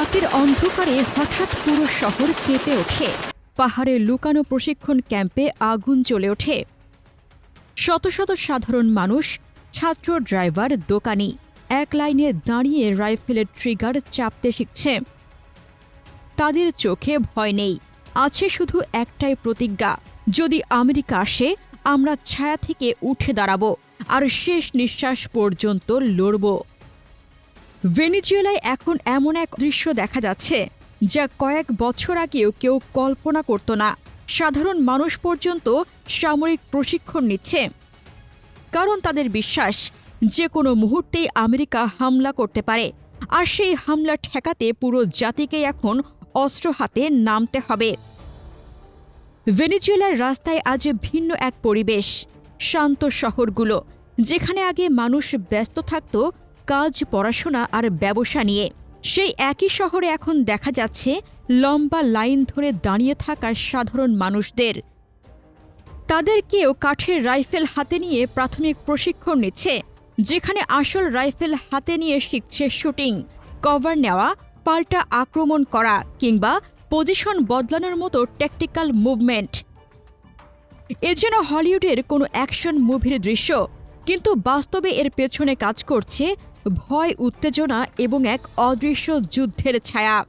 রাতের অন্ধকারে হঠাৎ পুরো শহর কেঁপে ওঠে। পাহাড়ে লুকানো প্রশিক্ষণ ক্যাম্পে আগুন চলে ওঠে। শত শত সাধারণ মানুষ, ছাত্র, ড্রাইভার, দোকানি এক লাইনে দাঁড়িয়ে রাইফেলের ট্রিগার চাপতে শিখছে। তাদের চোখে ভয় নেই। আছে শুধু একটাই প্রতিজ্ঞা, যদি আমেরিকা আসে, আমরা ছায়া থেকে উঠে দাঁড়াবো আর শেষ নিঃশ্বাস পর্যন্ত লড়ব। ভেনিজুয়েলায় এখন এমন এক দৃশ্য দেখা যাচ্ছে, যা কয়েক বছর আগেও কেউ কল্পনা করত না। সাধারণ মানুষ পর্যন্ত সামরিক প্রশিক্ষণ নিচ্ছে। কারণ তাদের বিশ্বাস, যে কোনো মুহূর্তেই আমেরিকা হামলা করতে পারে, আর সেই হামলা ঠেকাতে পুরো জাতিকে এখন অস্ত্র হাতে নামতে হবে। ভেনিজুয়েলার রাস্তায় আজ ভিন্ন এক পরিবেশ, শান্ত শহরগুলো, যেখানে আগে মানুষ ব্যস্ত থাকত কাজ, পড়াশোনা আর ব্যবসা নিয়ে। সেই একই শহরে এখন দেখা যাচ্ছে লম্বা লাইন ধরে দাঁড়িয়ে থাকা সাধারণ মানুষদের। তাদের কেউ কাঠের রাইফেল হাতে নিয়ে প্রাথমিক প্রশিক্ষণ নিচ্ছে, যেখানে আসল রাইফেল হাতে নিয়ে শিখছে শুটিং, কভার নেওয়া, পাল্টা আক্রমণ করা কিংবা পজিশন বদলানোর মতো ট্যাকটিক্যাল মুভমেন্ট। এ যেন হলিউডের কোনো অ্যাকশন মুভির দৃশ্য, কিন্তু বাস্তবে এর পেছনে কাজ করছে ভয়, উত্তেজনা এবং এক অদৃশ্য যুদ্ধের ছায়া।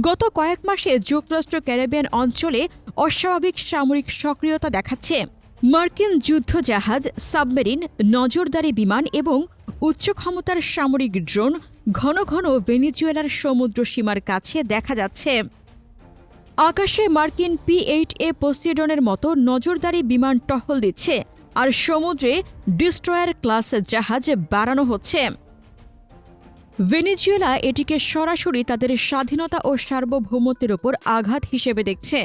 গত কয়েক মাসে যুক্তরাষ্ট্র ক্যারিবিয়ান অঞ্চলে অস্বাভাবিক সামরিক সক্রিয়তা দেখাচ্ছে। মার্কিন যুদ্ধজাহাজ, সাবমেরিন, নজরদারি বিমান এবং উচ্চ ক্ষমতার সামরিক ড্রোন ঘন ঘন ভেনিজুয়েলার সমুদ্র সীমার কাছে দেখা যাচ্ছে। আকাশে মার্কিন পি এইট এ পোসিডনের মতো নজরদারি বিমান টহল দিচ্ছে। আর সমুদ্রে ডিস্ট্রয়ার ক্লাস জাহাজ বাড়ানো হচ্ছে। ভেনেজুয়েলা এটিকে সরাসরি তাদের স্বাধীনতা ও সার্বভৌমত্বের ওপর আঘাত হিসেবে দেখছে।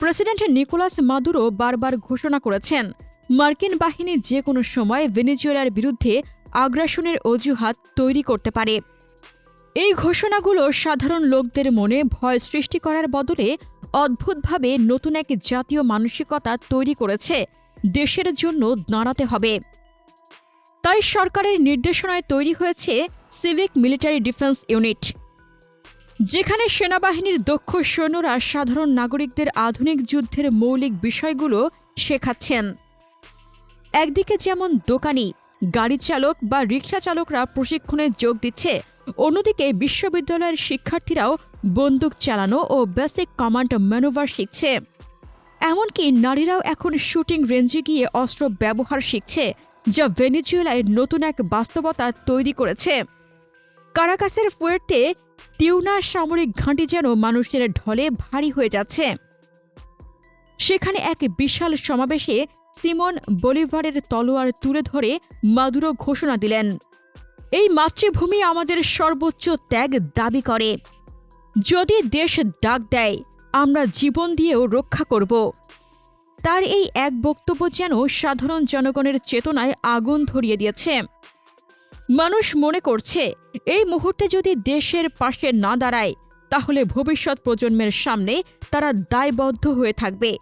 প্রেসিডেন্ট নিকোলাস মাদুরো বারবার ঘোষণা করেছেন, মার্কিন বাহিনী যে কোনো সময় ভেনেজুয়েলার বিরুদ্ধে আগ্রাসনের অজুহাত তৈরি করতে পারে। এই ঘোষণাগুলো সাধারণ লোকদের মনে ভয় সৃষ্টি করার বদলে অদ্ভুতভাবে নতুন এক জাতীয় মানসিকতা তৈরি করেছে দেশের জন্য দাঁড়াতে হবে। তাই সরকারের নির্দেশনায় তৈরি হয়েছে সিভিক মিলিটারি ডিফেন্স ইউনিট যেখানে সেনাবাহিনীর দক্ষ সৈন্যরা সাধারণ নাগরিকদের আধুনিক যুদ্ধের মৌলিক বিষয়গুলো শেখাচ্ছেন। একদিকে যেমন দোকানি, গাড়ি চালক বা রিক্সা চালকরা প্রশিক্ষণে যোগ দিচ্ছে, অন্যদিকে বিশ্ববিদ্যালয়ের শিক্ষার্থীরাও বন্দুক চালানো ও বেসিক কমান্ড ম্যানোভার শিখছে। এমনকি নারীরাও এখন শুটিং রেঞ্জে গিয়ে অস্ত্র ব্যবহার শিখছে, যা ভেনিজুয়েলায় নতুন এক বাস্তবতা তৈরি করেছে। কারাকাসের ফুয়ের্তে টিউনা সামরিক ঘাঁটি যেন মানুষের ঢলে ভারী হয়ে যাচ্ছে। সেখানে এক বিশাল সমাবেশে সিমন বলিভারের তলোয়ার তুলে ধরে মাদুরো ঘোষণা দিলেন, এই মাতৃভূমি আমাদের সর্বোচ্চ ত্যাগ দাবি করে। যদি দেশ ডাক দেয় আমরা জীবন দিয়েও রক্ষা করব। তার এই এক বক্তব্য যেন সাধারণ জনগণের চেতনায় আগুন ধরিয়ে দিয়েছে। মানুষ মনে করছে, এই মুহূর্তে যদি দেশের পাশে না দাঁড়ায়, তাহলে ভবিষ্যৎ প্রজন্মের সামনে তারা দায়বদ্ধ হয়ে থাকবে।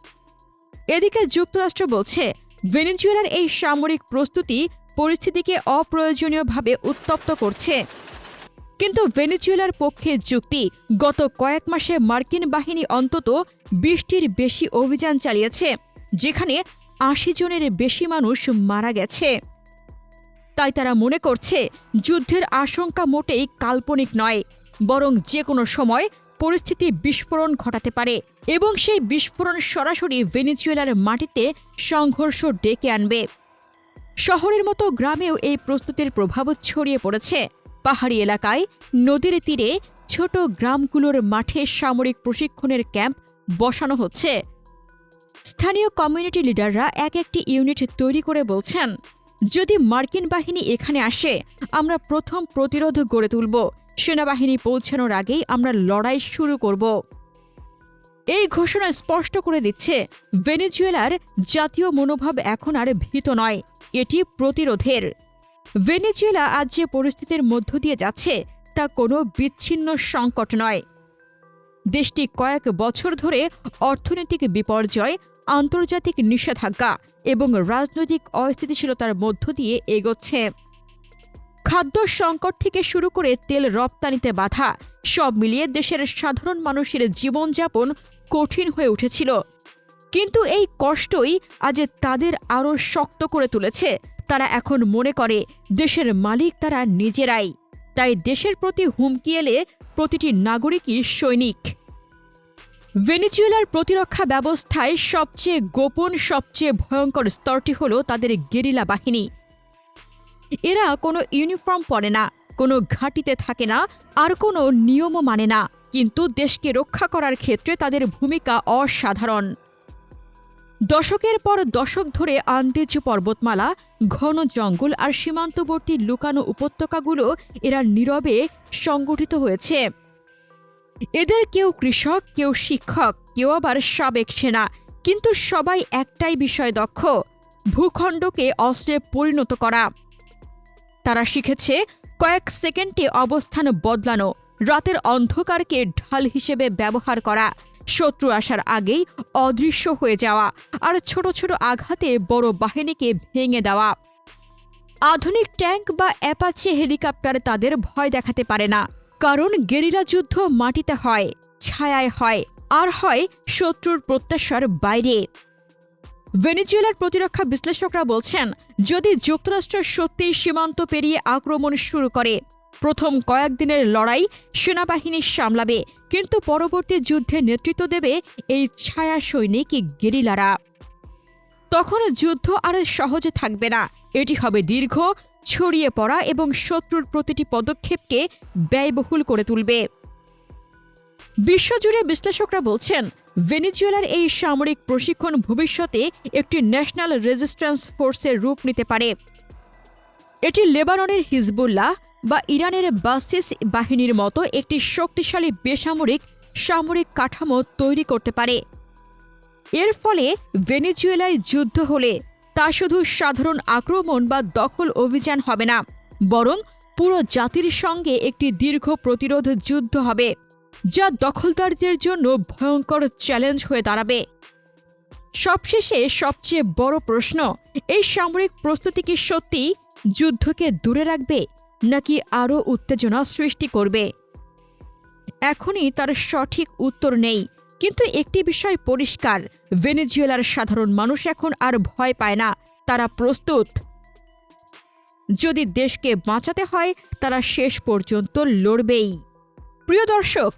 এদিকে যুক্তরাষ্ট্র বলছে, ভেনেজুয়েলার এই সামরিক প্রস্তুতি পরিস্থিতিকে অপ্রয়োজনীয়ভাবে উত্তপ্ত করছে। কিন্তু ভেনেজুয়েলার পক্ষে যুক্তি, গত কয়েক মাসে মার্কিন বাহিনী অন্তত বিশটির বেশি অভিযান চালিয়েছে, যেখানে আশি জনের বেশি মানুষ মারা গেছে। তাই তারা মনে করছে, যুদ্ধের আশঙ্কা মোটেই কাল্পনিক নয়, বরং যে কোনো সময় পরিস্থিতি বিস্ফোরণ ঘটাতে পারে এবং সেই বিস্ফোরণ সরাসরি ভেনেজুয়েলার মাটিতে সংঘর্ষ ডেকে আনবে। শহরের মতো গ্রামেও এই প্রস্তুতির প্রভাব ছড়িয়ে পড়েছে। পাহাড়ি এলাকায় নদীর তীরে ছোট গ্রামগুলোর মাঠে সামরিক প্রশিক্ষণের ক্যাম্প বসানো হচ্ছে। স্থানীয় কমিউনিটি লিডাররা এক একটি ইউনিট তৈরি করে বলছেন, যদি মার্কিন বাহিনী এখানে আসে, আমরা প্রথম প্রতিরোধ গড়ে তুলব। সেনাবাহিনী পৌঁছানোর আগেই আমরা লড়াই শুরু করব। এই ঘোষণা স্পষ্ট করে দিচ্ছে, ভেনেজুয়েলার জাতীয় মনোভাব এখন আর ভীত নয়। এটি প্রতিরোধের। ভেনেজুয়েলা আজ যে পরিস্থিতির মধ্য দিয়ে যাচ্ছে, তা কোনো বিচ্ছিন্ন সংকট নয়। দেশটি কয়েক বছর ধরে অর্থনৈতিক বিপর্যয়, আন্তর্জাতিক নিষেধাজ্ঞা এবং রাজনৈতিক অস্থিতিশীলতার মধ্য দিয়ে এগোচ্ছে। খাদ্য সংকট থেকে শুরু করে তেল রপ্তানিতে বাধা, সব মিলিয়ে দেশের সাধারণ মানুষের জীবনযাপন কঠিন হয়ে উঠেছিল। কিন্তু এই কষ্টই আজ তাদের আরও শক্ত করে তুলেছে। তারা এখন মনে করে, দেশের মালিক তারা নিজেরাই। তাই দেশের প্রতি হুমকি এলে প্রতিটি নাগরিকই সৈনিক। ভেনিজুয়েলার প্রতিরক্ষা ব্যবস্থায় সবচেয়ে গোপন, সবচেয়ে ভয়ঙ্কর স্তরটি হল তাদের গেরিলা বাহিনী। এরা কোনো ইউনিফর্ম পরে না, কোনো ঘাঁটিতে থাকে না, আর কোনো নিয়মও মানে না, কিন্তু দেশকে রক্ষা করার ক্ষেত্রে তাদের ভূমিকা অসাধারণ। দশকের পর দশক ধরে আন্দেজ পর্বতমালা, ঘন জঙ্গল আর সীমান্তবর্তী লুকানো উপত্যকাগুলো এরা নীরবে সংগঠিত হয়েছে। এদের কেউ কৃষক, কেউ শিক্ষক, কেউ আবার সাবেক সেনা, কিন্তু সবাই একটাই বিষয় দক্ষ, ভূখণ্ডকে অস্ত্রে পরিণত করা। তারা শিখেছে কয়েক সেকেন্ডে অবস্থান বদলানো, রাতের অন্ধকারকে ঢাল হিসেবে ব্যবহার করা শত্রু আসার আগেই অদৃশ্য হয়ে যাওয়া আর ছোট ছোট আঘাতে বড় বাহিনীকে ভেঙে দেওয়া। আধুনিক ট্যাঙ্ক বা অ্যাপাচি হেলিকপ্টার তাদের ভয় দেখাতে পারে না, কারণ গেরিলা যুদ্ধ মাটিতে হয়, ছায়ায় হয়, আর হয় শত্রুর প্রত্যাশার বাইরে। ভেনেজুয়েলার প্রতিরক্ষা বিশ্লেষকরা বলছেন, যদি যুক্তরাষ্ট্র সত্যিই সীমান্ত পেরিয়ে আক্রমণ শুরু করে, প্রথম কয়েকদিনের লড়াই সেনাবাহিনী সামলাবে কিন্তু পরবর্তী যুদ্ধে নেতৃত্ব দেবে এই ছায়া সৈনিক গেরিলারা। তখন যুদ্ধ আর সহজে থাকবে না। এটি হবে দীর্ঘ, ছড়িয়ে পড়া এবং শত্রুর প্রতিটি পদক্ষেপকে ব্যয়বহুল করে তুলবে। বিশ্বজুড়ে বিশ্লেষকরা বলছেন, ভেনিজুয়েলার এই সামরিক প্রশিক্ষণ ভবিষ্যতে একটি ন্যাশনাল রেজিস্ট্যান্স ফোর্সের রূপ নিতে পারে। এটি লেবাননের হিজবুল্লাহ বা ইরানের বাসিস বাহিনীর মতো একটি শক্তিশালী বেসামরিক সামরিক কাঠামো তৈরি করতে পারে। এর ফলে ভেনেজুয়েলায় যুদ্ধ হলে তা শুধু সাধারণ আক্রমণ বা দখল অভিযান হবে না, বরং পুরো জাতির সঙ্গে একটি দীর্ঘ প্রতিরোধ যুদ্ধ হবে, যা দখলদারদের জন্য ভয়ঙ্কর চ্যালেঞ্জ হয়ে দাঁড়াবে। সবশেষে সবচেয়ে বড় প্রশ্ন, এই সামরিক প্রস্তুতি কি সত্যি যুদ্ধকে দূরে রাখবে? নাকি আরও উত্তেজনা সৃষ্টি করবে? এখনই তার সঠিক উত্তর নেই, কিন্তু একটি বিষয় পরিষ্কার, ভেনেজুয়েলার সাধারণ মানুষ এখন আর ভয় পায় না, তারা প্রস্তুত। যদি দেশকে বাঁচাতে হয়, তারা শেষ পর্যন্ত লড়বেই। প্রিয় দর্শক,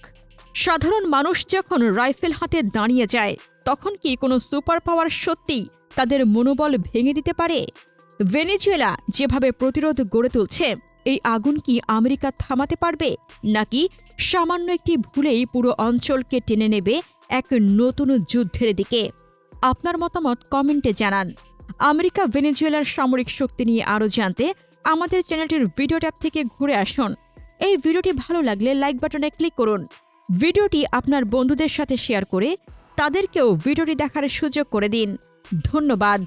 সাধারণ মানুষ যখন রাইফেল হাতে দাঁড়িয়ে যায়, তখন কি কোনো সুপার পাওয়ার সত্যি তাদের মনোবল ভেঙে দিতে পারে? ভেনেজুয়েলা যেভাবে প্রতিরোধ গড়ে তুলছে এই আগুন কি আমেরিকা থামাতে পারবে, নাকি সামান্য একটি ভুলেই পুরো অঞ্চলকে টেনে নেবে এক নতুন যুদ্ধের দিকে? আপনার মতামত কমেন্টে জানান। আমেরিকা ভেনেজুয়েলার সামরিক শক্তি নিয়ে আরও জানতে আমাদের চ্যানেলটির ভিডিও ট্যাব থেকে ঘুরে আসুন। এই ভিডিওটি ভালো লাগলে লাইক বাটনে ক্লিক করুন। ভিডিওটি আপনার বন্ধুদের সাথে শেয়ার করে তাদেরকেও ভিডিওটি দেখার সুযোগ করে দিন। ধন্যবাদ।